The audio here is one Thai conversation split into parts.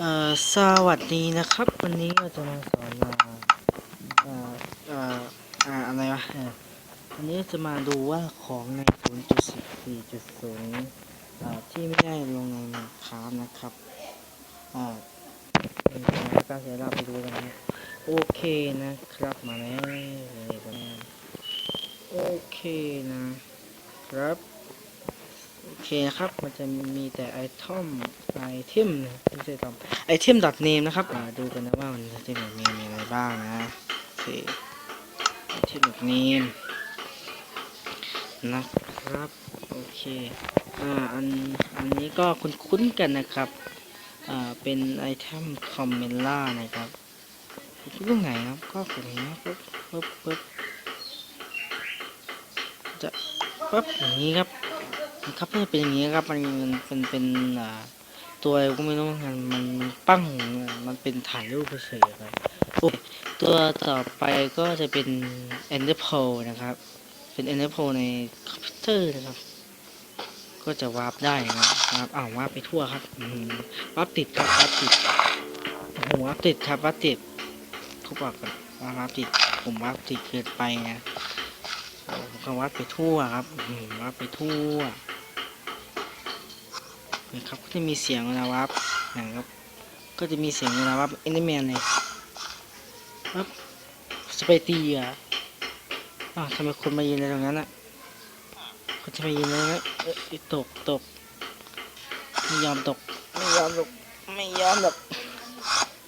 เอ่อสวัสดีนะครับ วันนี้เราจะมาสอนมาเอ่อเอ่ออ่าอะไรวะอันนี้จะมาดูว่าของใน 0.14.0อ่าที่ไม่ได้ลงในคานะครับอ่านไงก็เดี๋ยวเราไปดูกันนะโอเคนะครับมาแล้วเลยโอเคนะครับ โอเคนะครับ มันจะมีแต่ไอทอมไอเทมนะไม่ใช่ทอมไอเทมดอทเนมนะครับอ่าดูกันนะว่ามันจะมีมีอะไรบ้างนะโอเคไอเทมดอทเนมนะครับ โอเค อ่า อัน อันนี้ก็คุ้นๆกันนะครับ อ่า เป็นไอเทมคอมเมล่านะครับตรงไหนครับ ก็กดอย่างนี้ปึ๊บปึ๊บปึ๊บจะปึ๊บอย่างนี้ครับ ครับมันจะเป็นอย่างนี้ครับมันมันเป็นเป็นอ่าตัวไรก็ไม่รู้เหมือนกันมันมันปั้งมันเป็นถ่ายรูปเฉยๆครับโอ้ตัวต่อไปก็จะเป็น Ender Pearl นะครับ เป็น Ender Pearl ในคอมพิวเตอร์นะครับ ก็จะวาร์ปได้นะครับอ้าววาร์ปไปทั่วครับวาร์ปติดครับวาร์ปติดโอ้โหวาร์ปติดครับวาร์ปติดทุกบอกกันว่าวาร์ปติด ผมวาร์ปติดเกินไปนะผมก็วาร์ปไปทั่วครับวาร์ปไปทั่ว นะครับ ก็จะมีเสียงเวลาวับนะครับ ก็จะมีเสียงเวลาวับเอ็นเดอร์แมนเลยวับสไปตีอะอ้าวทำไมคนมายืนในตรงนั้นอะคนจะมายืนเลยนะเอ้ยตกตกไม่ยอมตกไม่ยอมตกไม่ยอมตก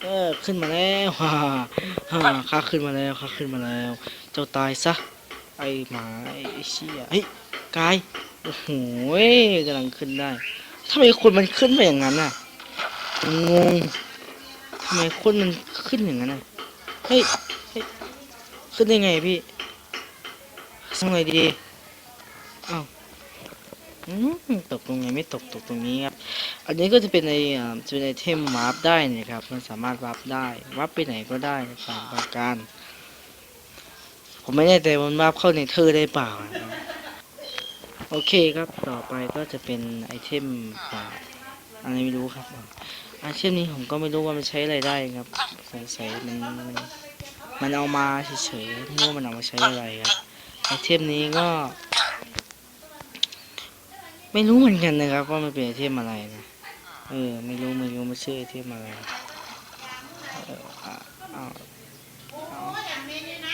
เออขึ้นมาแล้วฮ่าฮ่าข้าขึ้นมาแล้วข้าขึ้นมาแล้ว เจ้าตายซะไอหมาไอเชี่ยเฮ้ยกายโอ้โหกำลังขึ้นได้ ทำไมคนมันขึ้นไปอย่างนั้นน่ะงงทำไมคนมันขึ้นอย่างนั้นน่ะเฮ้ยเฮ้ยขึ้นได้ไงพี่ทำไงดีอ้าวอืมตกตรงไหนไม่ตกตกตรงนี้ครับ อันนี้ก็จะเป็นไออ่าจะเป็นไอเทมวาร์ปได้นะครับมันสามารถวาร์ปได้วาร์ปไปไหนก็ได้ตามต้องการ ผมไม่แน่ใจว่ามันวาร์ปเข้าในเธอได้เปล่า โอเคครับต่อไปก็จะเป็นไอเทมอ่าอะไรไม่รู้ครับไอเทมนี้ผมก็ไม่รู้ว่ามันใช้อะไรได้ครับสงสัยมันมันเอามาเฉยๆไม่รู้ว่ามันเอามาใช้อะไรครับไอเทมนี้ก็ ไม่รู้เหมือนกันนะครับว่ามันเป็นไอเทมอะไรนะเออไม่รู้ไม่รู้มันชื่อไอเทมอะไร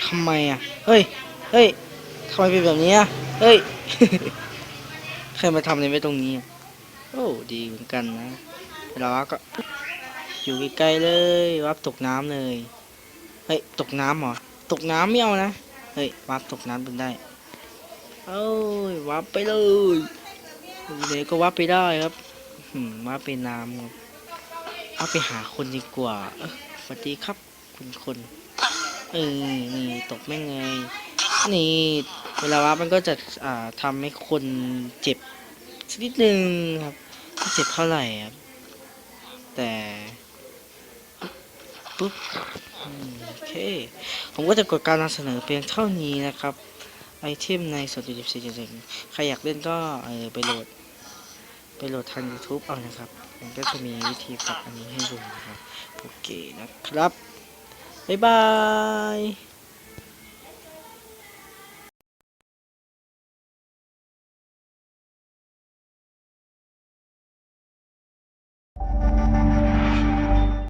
ทำไมอะ เฮ้ย เฮ้ยทำไมเป็นแบบนี้อะ เฮ้ย ใครมาทำอะไรไว้ตรงนี้อะโอ้ ดีเหมือนกันนะเวลาวับก็ อยู่ใกล้ๆเลย วับตกน้ำเลย เฮ้ย ตกน้ำเหรอ ตกน้ำไม่เอานะ เฮ้ย วับตกน้ำเป็นได้เอ้ยวับไปเลยเดี๋ยวก็วับไปได้ครับวับไปน้ำครับวับไปหาคนดีกว่า เออสวัสดีครับ คุณคน เออนี่ตกแม่งเลย นี่เวลาวับมันก็จะอ่าทำให้คนเจ็บสักนิดนึงครับไม่เจ็บเท่าไหร่ครับ แต่ปุ๊บโอเค ผมก็จะกดการนำเสนอเพียงเท่านี้นะครับ ไอเทมในส่วนจุดสิบสี่จุดใครอยากเล่นก็เออไปโหลด ไปโหลดทาง YouTube เอานะครับผมก็จะมีวิธีปรับอันนี้ให้ดูนะครับ โอเคนะครับ บ๊ายบาย